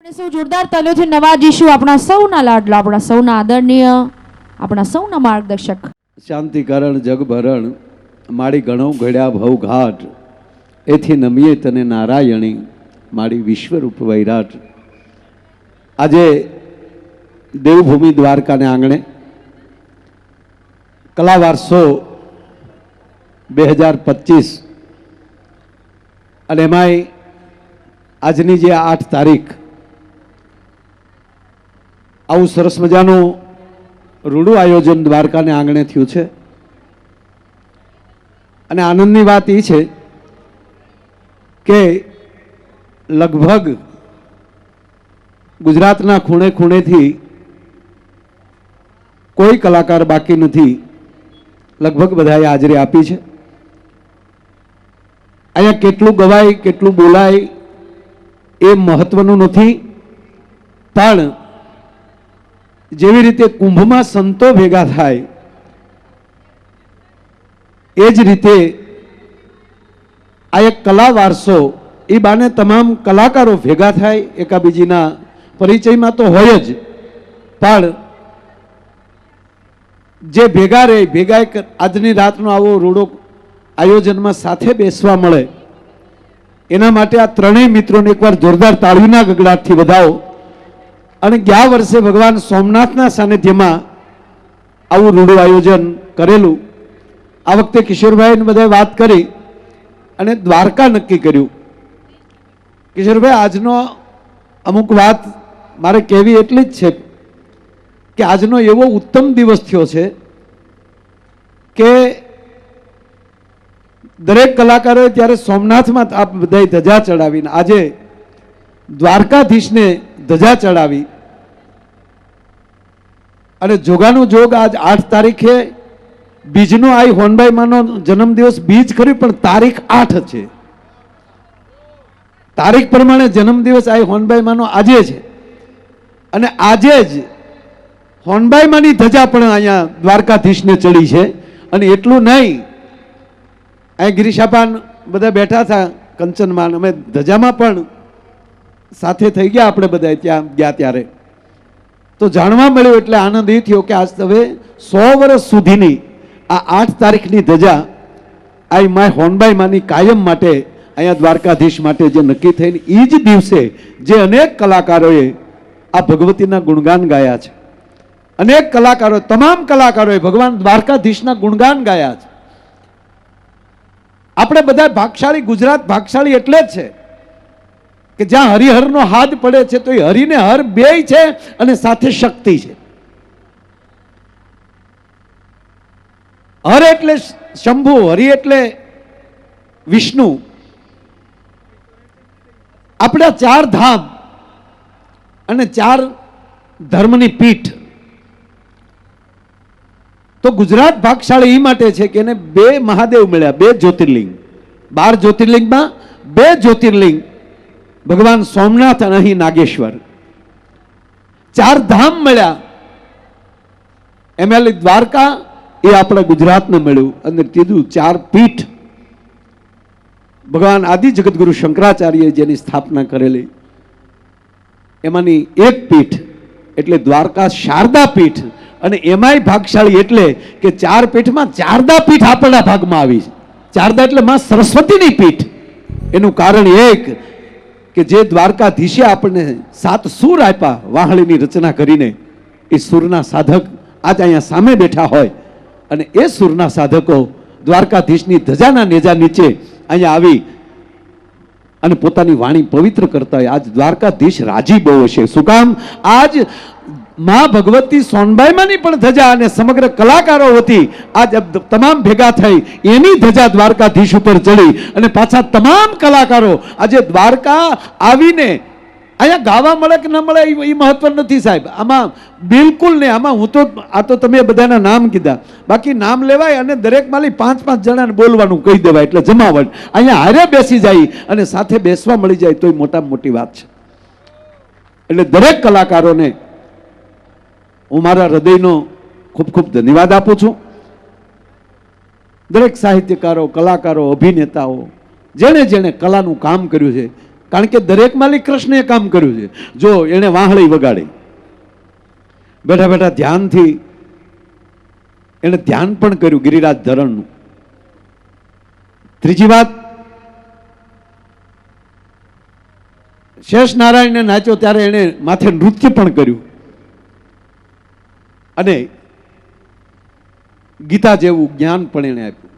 આપણે સૌ જોરદાર તાલીઓથી નવાજીશું આપણા સૌના લાડલા, આપણા સૌના આદરણીય, આપણા સૌના માર્ગદર્શક. શાંતિકરણ જગભરણ, મારી ઘણો ઘડ્યા ભવ ઘાટ, એથી નમીએ તને નારાયણી, મારી વિશ્વરૂપ વૈરાટ. આજે દેવભૂમિ દ્વારકાને આંગણે કલા વારસો બે હજાર પચીસ, અને એમાંય આજની જે આઠ તારીખ આવું સરસ મજાનું રૂડું આયોજન દ્વારકાને આંગણે થયું છે. અને આનંદની વાત એ છે કે લગભગ ગુજરાતના ખૂણે ખૂણેથી કોઈ કલાકાર બાકી નથી લગભગ બધાએ હાજરી આપી છે. અહીંયા કેટલું ગવાય, કેટલું બોલાય એ મહત્વનું નથી, પણ જેવી રીતે કુંભમાં સંતો ભેગા થાય, એ જ રીતે આ એક કલા વારસો, એ બાને તમામ કલાકારો ભેગા થાય, એકાબીજીના પરિચયમાં તો હોય જ. પણ જે ભેગા રહે ભેગા એક આજની રાતનો આવો રૂડો આયોજનમાં સાથે બેસવા મળે. એના માટે આ ત્રણેય મિત્રોને એકવાર જોરદાર તાળીના ગગડાટથી વધાવો. અને ગયા વર્ષે ભગવાન સોમનાથના સાનિધ્યમાં આવું રૂડું આયોજન કરેલું. આ વખતે કિશોરભાઈને બધાએ વાત કરી અને દ્વારકા નક્કી કર્યું. કિશોરભાઈ, આજનો અમુક વાત મારે કહેવી એટલી જ છે કે આજનો એવો ઉત્તમ દિવસ થયો છે કે દરેક કલાકારોએ ત્યારે સોમનાથમાં આ બધાએ ધજા ચડાવીને આજે દ્વારકાધીશને ધજા ચડાવી. અને જોગાનું જોગ આજ આઠ તારીખે બીજનો આઈ હોનભાઈ માનો જન્મદિવસ બીજ ખરી, પણ તારીખ આઠ છે. તારીખ પ્રમાણે જન્મદિવસ આઈ હોનભાઈ માનો આજે છે. અને આજે જ હોનભાઈ માની ધજા પણ અહીંયા દ્વારકાધીશને ચડી છે. અને એટલું નહીં, અહીં ગિરીશાપાન બધા બેઠા હતા કંચનમાન અમે ધજામાં પણ સાથે થઈ ગયા આપણે બધા ત્યાં ગયા ત્યારે. તો જાણવા મળ્યું એટલે આનંદ એ થયો કે આજ હવે સો વર્ષ સુધીની આ આઠ તારીખની ધજા આ માય હોનબાઈ માની કાયમ માટે અહીંયા દ્વારકાધીશ માટે જે નક્કી થઈને એ જ દિવસે જે અનેક કલાકારોએ આ ભગવતીના ગુણગાન ગાયા છે. અનેક કલાકારો, તમામ કલાકારોએ ભગવાન દ્વારકાધીશના ગુણગાન ગાયા છે. આપણે બધા ભાગશાળી, ગુજરાત ભાગશાળી એટલે જ છે. કે જ્યાં હરિહરનો હાથ પડે છે, તો એ હરિને હર બે છે અને સાથે શક્તિ છે. હર એટલે શંભુ, હરિ એટલે વિષ્ણુ. આપણા ચાર ધામ અને ચાર ધર્મની પીઠ. તો ગુજરાત ભાગશાળી એ માટે છે કે એને બે મહાદેવ મળ્યા, બે જ્યોતિર્લિંગ. બાર જ્યોતિર્લિંગમાં બે જ્યોતિર્લિંગ. ભગવાન સોમનાથ અને અહીં નાગેશ્વર. ચાર ધામ મળ્યા. એમાં દ્વારકા એ આપણા ગુજરાતને મળ્યું અને કીધું ચાર પીઠ. ભગવાન આદિ જગતગુરુ શંકરાચાર્ય જેની સ્થાપના કરેલી, એમાંની એક પીઠ એટલે દ્વારકા શારદા પીઠ અને એમાંય ભાગશાળી એટલે કે ચાર પીઠમાં ચારદા પીઠ આપણા ભાગમાં આવી ચારદા એટલે માં સરસ્વતીની પીઠ. એનું કારણ એક કે જે દ્વારકાધીશે આપણને સાત સૂર આપ્યા વાહળીની રચના કરીને, એ સૂરના સાધક આજ અહીંયા સામે બેઠા હોય. અને એ સૂરના સાધકો દ્વારકાધીશની ધજાના નેજા નીચે અહીંયા આવી અને પોતાની વાણી પવિત્ર કરતા હોય. આજ દ્વારકાધીશ રાજી બહુ હશે. શું કામ? આજ માં ભગવતી સોનબાઈમાંની પણ ધજા અને સમગ્ર કલાકારો વતી આજ તમામ ભેગા થઈ એની ધજા દ્વારકાધીશ ઉપર ચડી અને પાછા તમામ કલાકારો આજે દ્વારકા આવીને અહીંયા ગાવા મળે કે ન મળે એ એ મહત્વ નથી સાહેબ. આમાં બિલકુલ નહીં. આમાં હું તો આ તો તમે બધાના નામ કીધા. બાકી નામ લેવાય અને દરેક માલી પાંચ પાંચ જણાને બોલવાનું કહી દેવાય એટલે જમાવટ. અહીંયા હારે બેસી જાય અને સાથે બેસવા મળી જાય તોય મોટામાં મોટી વાત છે. એટલે દરેક કલાકારોને હું મારા હૃદયનો ખૂબ ખૂબ ધન્યવાદ આપું છું. દરેક સાહિત્યકારો, કલાકારો, અભિનેતાઓ જેણે જેણે કલાનું કામ કર્યું છે, કારણ કે દરેક માલિક કૃષ્ણે કામ કર્યું છે. જો એણે વાહળી વગાડી, બેઠા બેઠા ધ્યાનથી એણે ધ્યાન પણ કર્યું ગિરિરાજ ધરણનું. ત્રીજી વાત શેષ નારાયણને નાચ્યો ત્યારે એણે માથે નૃત્ય પણ કર્યું. અને ગીતા જેવું જ્ઞાન પણ એણે આપ્યું.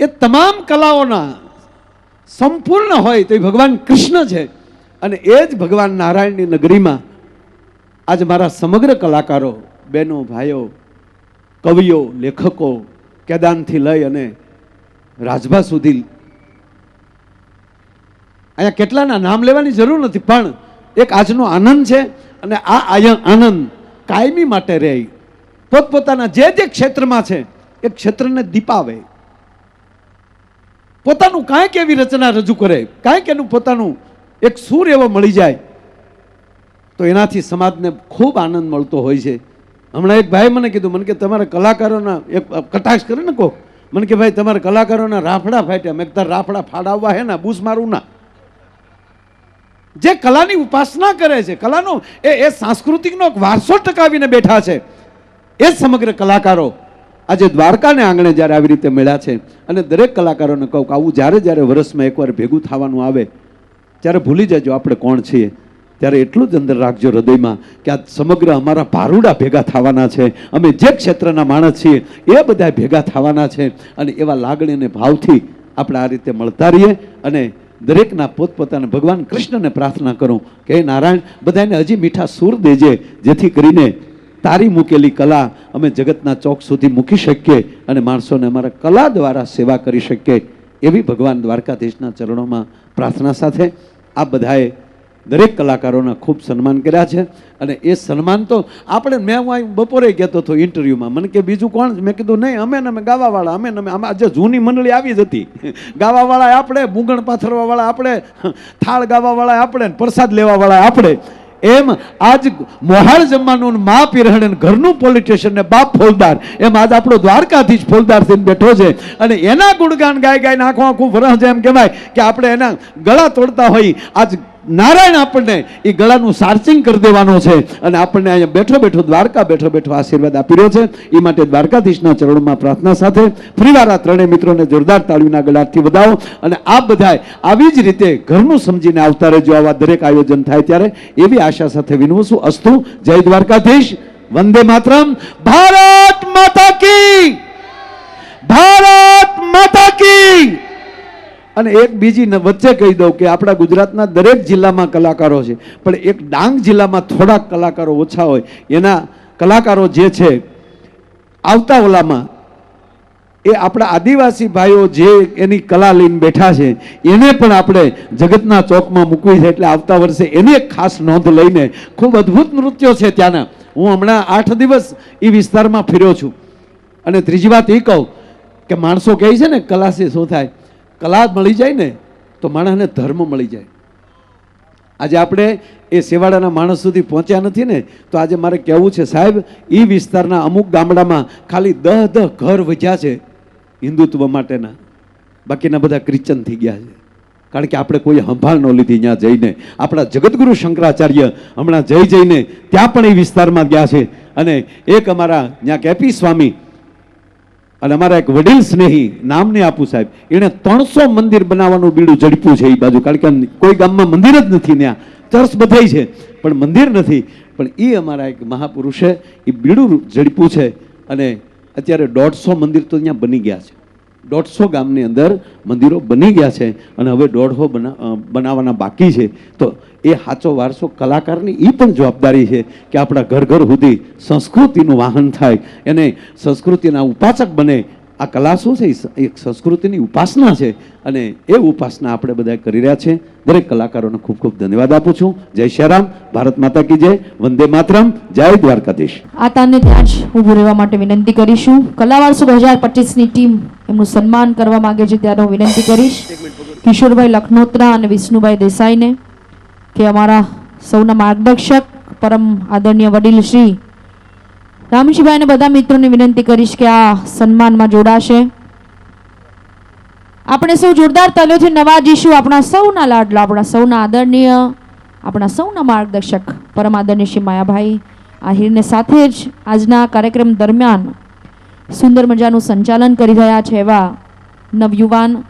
એ તમામ કલાઓના સંપૂર્ણ હોય તો ભગવાન કૃષ્ણ છે. અને એ જ ભગવાન નારાયણની નગરીમાં આજે મારા સમગ્ર કલાકારો, બહેનો, ભાઈઓ, કવિઓ, લેખકો કેદાનથી લઈ અને રાજભા સુધી અહીંયા કેટલાના નામ લેવાની જરૂર નથી, પણ એક આજનો આનંદ છે અને આ આનંદ કાયમી માટે રહે. પોતપોતાના જે જે ક્ષેત્રમાં છે એ ક્ષેત્રને દીપાવે. પોતાનું કાંઈક એવી રચના રજૂ કરે કાંઈક એનું પોતાનું એક સૂર એવો મળી જાય તો એનાથી સમાજને ખૂબ આનંદ મળતો હોય છે. હમણાં એક ભાઈ મને કીધું મને કે તમારા કલાકારોના એક કટાક્ષ કરે ને કહો મને કે ભાઈ તમારા કલાકારોના રાફડા ફાટ્યા. મેં કીધું, રાફડા ફાડાવવા હે ને બૂસ મારું ના. જે કલાની ઉપાસના કરે છે, કલાનો એ એ સાંસ્કૃતિકનો વારસો ટકાવીને બેઠા છે. એ સમગ્ર કલાકારો આજે દ્વારકાને આંગણે જ્યારે આવી રીતે મળ્યા છે અને દરેક કલાકારોને કહું કે આવું જ્યારે જ્યારે વર્ષમાં એકવાર ભેગું થવાનું આવે, ત્યારે ભૂલી જજો આપણે કોણ છીએ. ત્યારે એટલું જ અંદર રાખજો હૃદયમાં કે આ સમગ્ર અમારા ભારુડા ભેગા થવાના છે, અમે જે ક્ષેત્રના માણસ છીએ, એ બધા ભેગા થવાના છે અને એવા લાગણી અને ભાવથી આપણે આ રીતે મળતા રહીએ અને દરેકના પોતપોતાના. ભગવાન કૃષ્ણને પ્રાર્થના કરું કે નારાયણ, બધાને હજી મીઠા સૂર દેજે, જેથી કરીને તારી મૂકેલી કલા અમે જગતના ચોક સુધી મૂકી શકીએ અને માણસોને અમારા કલા દ્વારા સેવા કરી શકીએ એવી ભગવાન દ્વારકાધીશના ચરણોમાં પ્રાર્થના સાથે આ બધાએ દરેક કલાકારોના ખૂબ સન્માન કર્યા છે. અને એ સન્માન તો આપણે, મેં હું બપોરે કહેતો હતો ઇન્ટરવ્યૂમાં. મને કે, બીજું કોણ? મેં કીધું, નહીં, અમે ને અમે ગાવાવાળા, અમે ને અમે આજે જે જૂની મંડળી આવી જ હતી. ગાવાવાળા આપણે બુગણ પાથરવાવાળા આપણે, થાળ ગાવાવાળા આપણે પ્રસાદ લેવાવાળા આપણે. એમ આજ મોહાળ જમવાનું મા પીરહણ ઘરનું પોલીસ સ્ટેશન ને બાપ ફોલદાર. એમ આજ આપણો દ્વારકાધીશ ફોલદાર થઈને બેઠો છે. અને એના ગુણગાન ગાય ગાય આખું આખું છે જેમ કહેવાય કે આપણે એના ગળા તોડતા હોય. આજ નારાયણ આપણને એ ગળાનું સાર્ચિંગ કરી દેવાનો છે અને આપણને અહીંયા બેઠો બેઠો દ્વારકા, બેઠો બેઠો આશીર્વાદ આપી રહ્યો છે. એ માટે દ્વારકાધીશના ચરણોમાં પ્રાર્થના સાથે ફરીવાર આ ત્રણેય મિત્રોને જોરદાર તાળીના ગળાથી વધાવો. અને આ બધાય આવી જ રીતે ઘરનું સમજીને આવતા રહેજો. આવા દરેક આયોજન થાય ત્યારે એવી આશા સાથે વિનવું છું અસ્તુ, જય દ્વારકાધીશ. વંદે માતરમ. ભારત માતા કી! ભારત માતા કી! અને એક બીજી વચ્ચે કહી દઉં કે આપણા ગુજરાતના દરેક જિલ્લામાં કલાકારો છે. પણ એક ડાંગ જિલ્લામાં થોડાક કલાકારો ઓછા હોય. એના કલાકારો જે છે, આવતા ઓલામાં, એ આપણા આદિવાસી ભાઈઓ જે એની કલા લઈને બેઠા છે, એને પણ આપણે જગતના ચોકમાં મૂકવી છે. એટલે આવતા વર્ષે એની એક ખાસ નોંધ લઈને ખૂબ અદ્ભુત નૃત્યો છે ત્યાંના. હું હમણાં આઠ દિવસ એ વિસ્તારમાં ફર્યો છું. અને ત્રીજી વાત એ કહું કે માણસો કહે છે ને કલાસી શું થાય? કલા મળી જાય ને, તો માણસને ધર્મ મળી જાય. આજે આપણે એ સેવાડાના માણસ સુધી પહોંચ્યા નથી ને, તો આજે મારે કહેવું છે, સાહેબ એ વિસ્તારના અમુક ગામડામાં ખાલી દહ દહ ઘર વધ્યા છે હિન્દુત્વ માટેના. બાકીના બધા ક્રિશ્ચન થઈ ગયા છે. કારણ કે આપણે કોઈ સંભાળ ન લીધી ત્યાં જઈને. આપણા જગતગુરુ શંકરાચાર્ય હમણાં જઈ જઈને ત્યાં પણ એ વિસ્તારમાં ગયા છે. અને એક અમારા ત્યાં કેપી સ્વામી અને અમારા એક વડીલ સ્નેહી નામને આપું સાહેબ. એણે ત્રણસો મંદિર બનાવવાનું બીડું ઝડપ્યું છે એ બાજુ. કારણ કે કોઈ ગામમાં મંદિર જ નથી ત્યાં. ચર્ચ બધાય છે. પણ મંદિર નથી. પણ એ અમારા એક મહાપુરુષે એ બીડું ઝડપ્યું છે. અને અત્યારે દોઢસો મંદિર તો ત્યાં બની ગયા છે. દોઢસો ગામની અંદર મંદિરો બની ગયા છે અને હવે દોઢસો બના બનાવવાના બાકી છે. તો એ સાચો વારસો કલાકારની એ પણ જવાબદારી છે કે આપણા ઘર ઘર સુધી સંસ્કૃતિનું વાહન થાય. એને સંસ્કૃતિના ઉપાસક બને આ કલા શું છે? એક સંસ્કૃતિની ઉપાસના છે અને એ ઉપાસના આપણે બધા કરી રહ્યા છે. દરેક કલાકારોને ખૂબ ખૂબ ધન્યવાદ આપું છું. જય શ્રી રામ ભારત માતા કી જય. વંદે માતરમ. જય દ્વારકાધીશ. આ તાને ત્યાં જ ઊભું રહેવા માટે વિનંતી કરીશું. કલાવારસો બે હજાર પચીસની ટીમ એમનું સન્માન કરવા માંગે છે ત્યારે હું વિનંતી કરીશ. કિશોરભાઈ લખનોત્રા અને વિષ્ણુભાઈ દેસાઈને, કે અમારા સૌના માર્ગદર્શક, પરમ આદરણીય વડીલ શ્રી રામજીભાઈને બધા મિત્રોને વિનંતી કરીશ કે આ સન્માનમાં જોડાશે. આપણે સૌ જોરદાર તાલીઓથી નવાજીશું આપણા સૌના લાડલા, આપણા સૌના આદરણીય, આપણા સૌના માર્ગદર્શક પરમ આદરણીય શ્રી માયાભાઈ આહિરને સાથે જ આજના કાર્યક્રમ દરમિયાન સુંદર મજાનું સંચાલન કરી રહ્યા છે એવા નવયુવાન,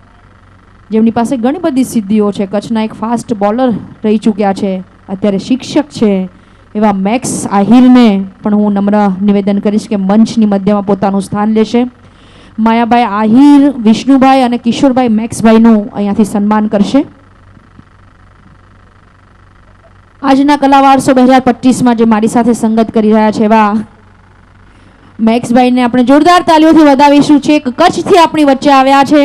જેમની પાસે ઘણી બધી સિદ્ધિઓ છે. કચ્છના એક ફાસ્ટ બોલર રહી ચૂક્યા છે. અત્યારે શિક્ષક છે. એવા મેક્સ આહિરને પણ હું નમ્ર નિવેદન કરીશ કે મંચની મધ્યમાં પોતાનું સ્થાન લેશે. માયાભાઈ આહિર વિષ્ણુભાઈ અને કિશોરભાઈ મેક્સભાઈનું અહીંયાથી સન્માન કરશે. આજના કલાવારસો બે હજાર પચીસમાં જે મારી સાથે સંગત કરી રહ્યા છે એવા મેક્સભાઈને આપણે જોરદાર તાલીઓથી વધાવીશું. છે કચ્છથી આપણી વચ્ચે આવ્યા છે.